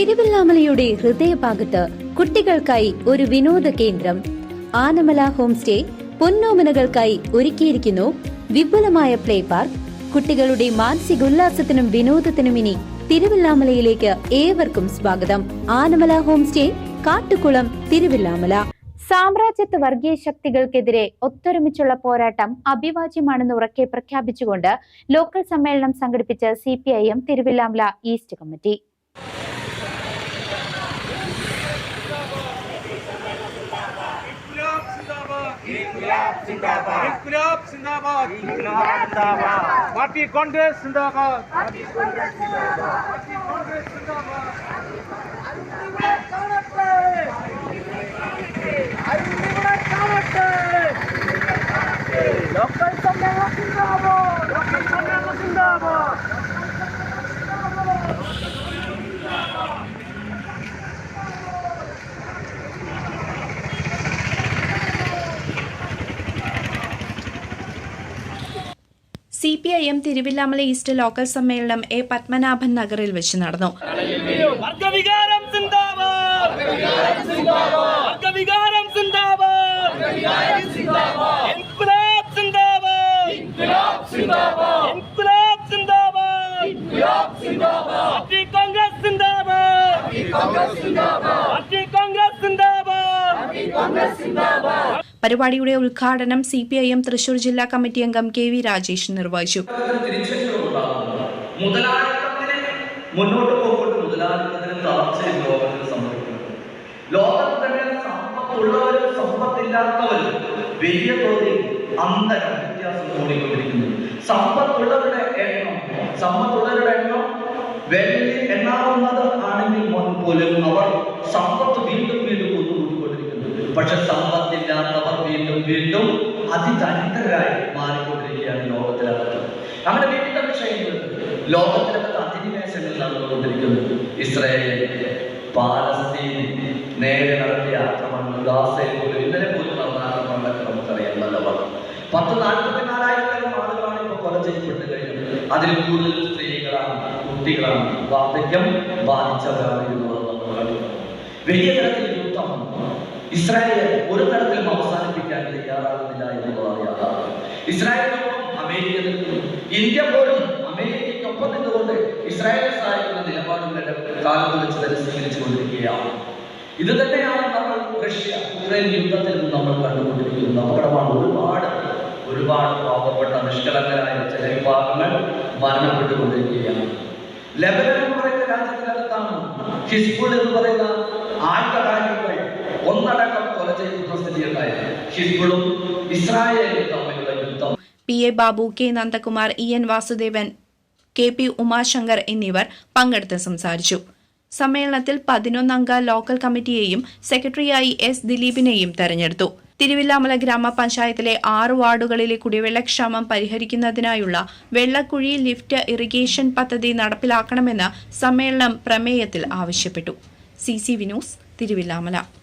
തിരുവല്ലാമലയുടെ ഹൃദയഭാഗത്ത് കുട്ടികൾക്കായി ഒരു വിനോദ കേന്ദ്രം. ആനമല ഹോം സ്റ്റേ പൊന്നോമനകൾക്കായി ഒരുക്കിയിരിക്കുന്നു. വിപുലമായ പ്ലേ പാർക്ക്. കുട്ടികളുടെ മാനസികോല്ലാസത്തിനും വിനോദത്തിനും ഇനി തിരുവല്ലാമലയിലേക്ക് ഏവർക്കും സ്വാഗതം. Anamala home stay Kattukulam Thiruvilwamala. സാമ്രാജ്യത്വ വർഗീയ ശക്തികൾക്കെതിരെ ഒത്തൊരുമിച്ചുള്ള പോരാട്ടം അഭിവാജ്യമാണെന്ന് ഉറക്കെ പ്രഖ്യാപിച്ചുകൊണ്ട് ലോക്കൽ സമ്മേളനം സംഘടിപ്പിച്ച C P I M Thiruvilwamala east committee. जिंदाबाद इनकलाब जिंदाबाद इनकलाब जिंदाबाद पार्टी कांग्रेस जिंदाबाद पार्टी कांग्रेस जिंदाबाद पार्टी कांग्रेस जिंदाबाद लोकल संघ जिंदाबाद P I M Thiruvilwamala east local സമ്മേളനം എ പത്മനാഭൻ നഗറിൽ വെച്ച് നടന്നു. കോൺഗ്രസ് കോൺഗ്രസ് പരിപാടിയുടെ ഉദ്ഘാടനം C P I M Thrissur ജില്ലാ കമ്മിറ്റി അംഗം കെ വി രാജേഷ് നിർവഹിച്ചു. മുന്നോട്ട് തന്നെ വലിയ തോതിൽ എണ്ണാവുന്നത് ആണെങ്കിൽ പോലും അവർ സമ്പത്ത് വീണ്ടും വീണ്ടും കൊണ്ടുകൂടിക്കൊണ്ടിരിക്കുന്നു പക്ഷെ സമ്പത്തില്ലാത്തവർ വീണ്ടും അതിദരിദ്രരായി മാറിക്കൊണ്ടിരിക്കുകയാണ് ലോകത്തിലകത്ത് അങ്ങനെ വിവിധ വിഷയങ്ങൾ ലോകത്തിലകത്ത് അധിനിവേശങ്ങൾ നടന്നുകൊണ്ടിരിക്കുന്നു ഇസ്രായേൽ പാലസ്തീൻ നേരെ നടത്തിയ ആക്രമണങ്ങൾ ഗാസയിൽ പോലും ഇന്നലെ പോലും നടന്ന ആക്രമണങ്ങളൊക്കെ നമുക്കറിയാം നല്ലതാണ് പത്ത് നാൽപ്പത്തിനാലായിരത്തോളം ആളുകളാണ് ഇപ്പോൾ കൊല ചെയ്യപ്പെട്ട് കഴിഞ്ഞത്. അതിൽ കൂടുതൽ സ്ത്രീകളാണ് കുട്ടികളാണ് വാർദ്ധക്യം ബാധിച്ചവരാണ് എന്നുള്ളത് നമ്മൾ കണ്ടു വലിയ തരത്തിൽ യുദ്ധം. ഇസ്രായേൽ ഒരു തരത്തിലും അവസാനിപ്പിക്കാൻ തയ്യാറാകുന്നില്ല എന്നുള്ളതാണ് യാഥാർത്ഥ്യം ഇസ്രായേലിനൊപ്പം അമേരിക്ക ഇന്ത്യ പോലും അമേരിക്കയ്ക്കൊപ്പം നിന്നുകൊണ്ട് ഇസ്രായേലിനെ സഹായിക്കുന്ന നിലപാടുകളുടെ കാലത്ത് വെച്ച് തന്നെ സ്വീകരിച്ചുകൊണ്ടിരിക്കുകയാണ്. ഇത് തന്നെയാണ് നമ്മൾ റഷ്യ ഉക്രൈൻ യുദ്ധത്തിൽ നമ്മൾ കണ്ടുകൊണ്ടിരിക്കുന്നത്. അപകടമാണ് ഒരുപാട് ഒരുപാട് പാവപ്പെട്ട നിഷ്കളങ്കരായ ചില വിഭാഗങ്ങൾ മരണപ്പെട്ടുകൊണ്ടിരിക്കുകയാണ്. ലെബനൻ എന്ന് പറയുന്ന രാജ്യത്തിനകത്താണ് ഹിസ്ബുൾ എന്ന് പറയുന്ന ആയുധകാര്യങ്ങൾ ഒന്നടക്കം P. A. Babu K. Nandakumar E. N. Vasudevan K. P. Umashankar എന്നിവർ പങ്കെടുത്ത് സംസാരിച്ചു. സമ്മേളനത്തിൽ പതിനൊന്നംഗ ലോക്കൽ കമ്മിറ്റിയെയും സെക്രട്ടറിയായി എസ്. ദിലീപിനെയും തെരഞ്ഞെടുത്തു. തിരുവില്ലാമല ഗ്രാമപഞ്ചായത്തിലെ ആറ് വാർഡുകളിലെ കുടിവെള്ളക്ഷാമം പരിഹരിക്കുന്നതിനായുള്ള വെള്ളക്കുഴി ലിഫ്റ്റ് ഇറിഗേഷൻ പദ്ധതി നടപ്പിലാക്കണമെന്ന് സമ്മേളനം പ്രമേയത്തിൽ ആവശ്യപ്പെട്ടു. സി. സി. വിനോസ് തിരുവില്ലാമല.